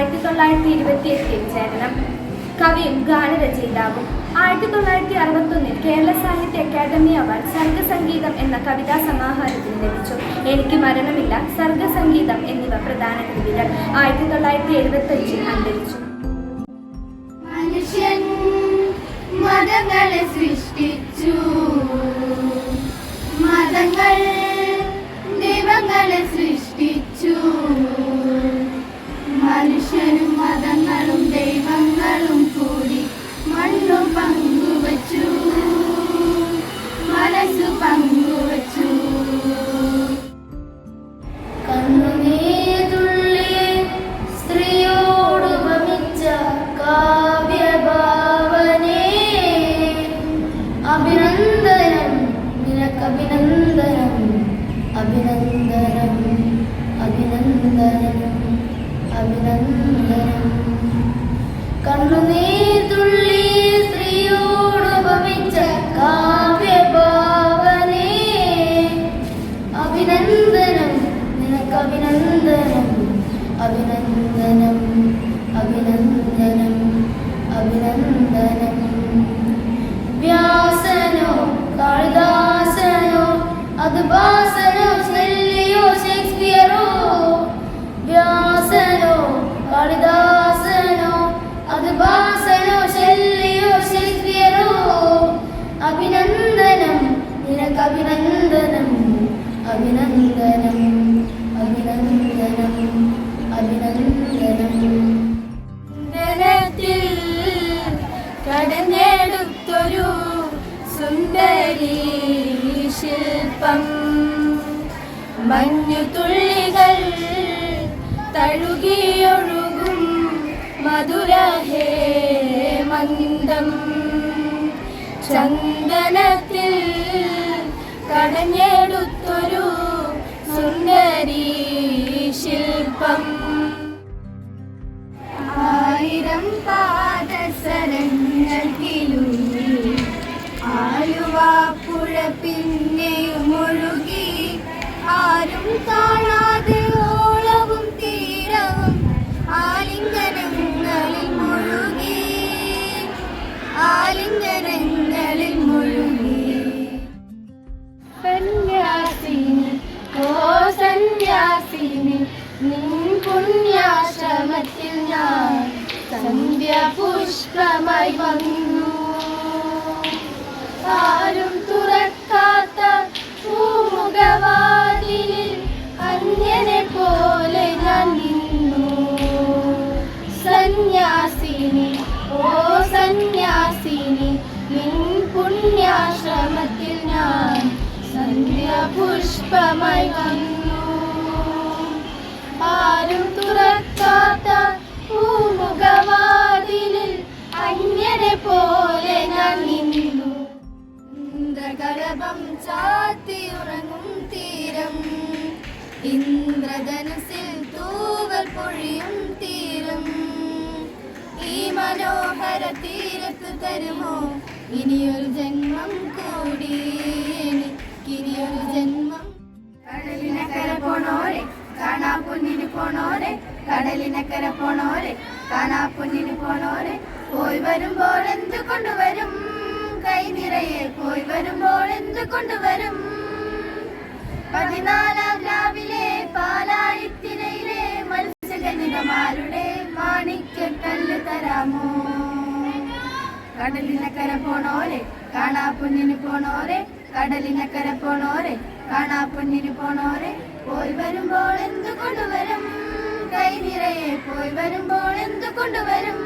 ആയിരത്തി തൊള്ളായിരത്തി ഇരുപത്തി എട്ടിൽ ജനനം കവിയും ഗാനരചയിതാവും. ആയിരത്തി തൊള്ളായിരത്തി അറുപത്തൊന്നിൽ കേരള സാഹിത്യ അക്കാദമി അവാർഡ് സർഗസംഗീതം എന്ന കവിതാ സമാഹാരത്തിന് ലഭിച്ചു. എനിക്ക് മരണമില്ല സർഗസംഗീതം എന്നിവ പ്രധാന കൃതികൾ ആയിരത്തി തൊള്ളായിരത്തി എഴുപത്തി അഞ്ചിൽ അന്തരിച്ചു. മനുഷ്യൻ മതങ്ങളെ സൃഷ്ടിച്ചു. അഭിനന്ദനം അഭിനന്ദനം അഭിനന്ദനം. കടഞ്ഞെടുത്തൊരു സുന്ദരി ശില്പം. മഞ്ഞു തുള്ളികൾ തഴുകിയൊഴുകും മധുരഹേ മന്ദം ചന്ദനത്തിൽ കടഞ്ഞെടുത്തൊരു സുന്ദരി ശില്പം. ആയിരം പാദസരങ്ങൾ കിലുങ്ങി ആലുവാപ്പുഴ പിന്നെ മുഴുകി. ആരും കാണാതെ ഓളവും തീരവും ആലിംഗനങ്ങളിൽ മുഴുകി. ആലിംഗനങ്ങളിൽ മുഴുകി. സന്യാസിനി ഓ സന്യാസിനി നിൻ പുണ്യാശ്രമത്തിൽ ഞാൻ ആരും തുറക്കാത്ത പൂമുഖവാതിലിൽ അന്യനെ പോലെ ഞാൻ നിന്നു. സന്യാസിനി ഓ സന്യാസിനി നിൻ പുണ്യാശ്രമത്തിൽ ഞാൻ സന്ധ്യ പുഷ്പമായി വന്നു. ആരും തുറക്കാത്ത ഇന്ദ്രധനുസിൽ തൂവൽ പൊഴിയും തീരും. ഈ മനോഹര തീരത്ത് തരുമോ? ഇനിയൊരു ജന്മം കൂടി. എനിക്കിനിയൊരു ജന്മം. കടലിനക്കര പോണോരെ കാണാ പൊന്നിന് പോണോരെ കടലിനക്കര പോണോരെ കാണാ പൊന്നിന് പോണോരെ. പോയി വരുമ്പോൾ എന്ത് കൊണ്ടുവരും കൈ നിറയെ പോയി വരുമ്പോൾ എന്ത് കൊണ്ടുവരും പതിനാലാം രാവിലെ പാലാഴിത്തിരയിലെ മത്സ്യകന്യകമാരുടെ മാണിക്കല്ല് തരാമോ? കടലിനക്കര പോണോരെ കാണാ പോണോരെ കടലിനക്കര പോണോരെ കാണാ പോണോരെ പോയി വരുമ്പോൾ എന്ത് കൊണ്ടുവരും കൈ നിറയെ പോയി വരുമ്പോൾ എന്ത് കൊണ്ടുവരും